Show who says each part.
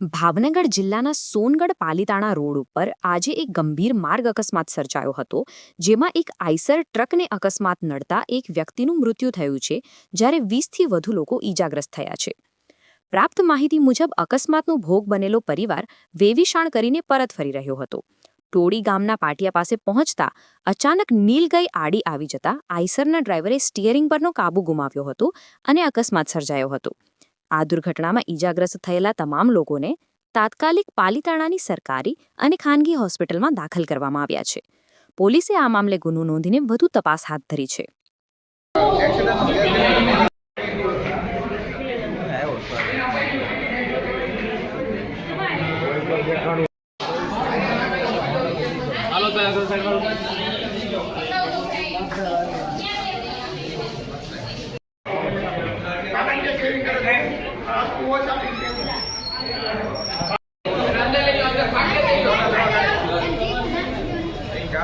Speaker 1: ભાવનગર જિલ્લાના સોનગઢ પાલીતાણા રોડ ઉપર આજે એક ગંભીર માર્ગ અકસ્માત સર્જાયો હતો, જેમાં એક આઈસર ટ્રકને અકસ્માત નડતા એક વ્યક્તિનું મૃત્યુ થયું છે, જ્યારે વીસથી વધુ લોકો ઈજાગ્રસ્ત થયા છે. પ્રાપ્ત માહિતી મુજબ અકસ્માતનો ભોગ બનેલો પરિવાર વેવિશાણ કરીને પરત ફરી રહ્યો હતો. ટોળી ગામના પાટિયા પાસે પહોંચતા અચાનક નીલગઈ આડી આવી જતા આઈસરના ડ્રાઈવરે સ્ટીયરિંગ પરનો કાબુ ગુમાવ્યો હતો અને અકસ્માત સર્જાયો હતો. આ દુર્ઘટનામાં ઈજાગ્રસ્ત થયેલા તમામ લોકોને તાત્કાલિક પાલીતાણાની સરકારી અને ખાનગી હોસ્પિટલમાં દાખલ કરવામાં આવ્યા છે. પોલીસે આ મામલે ગુનો નોંધીને વધુ તપાસ હાથ ધરી છે.
Speaker 2: હાલો તો
Speaker 3: ಈಗ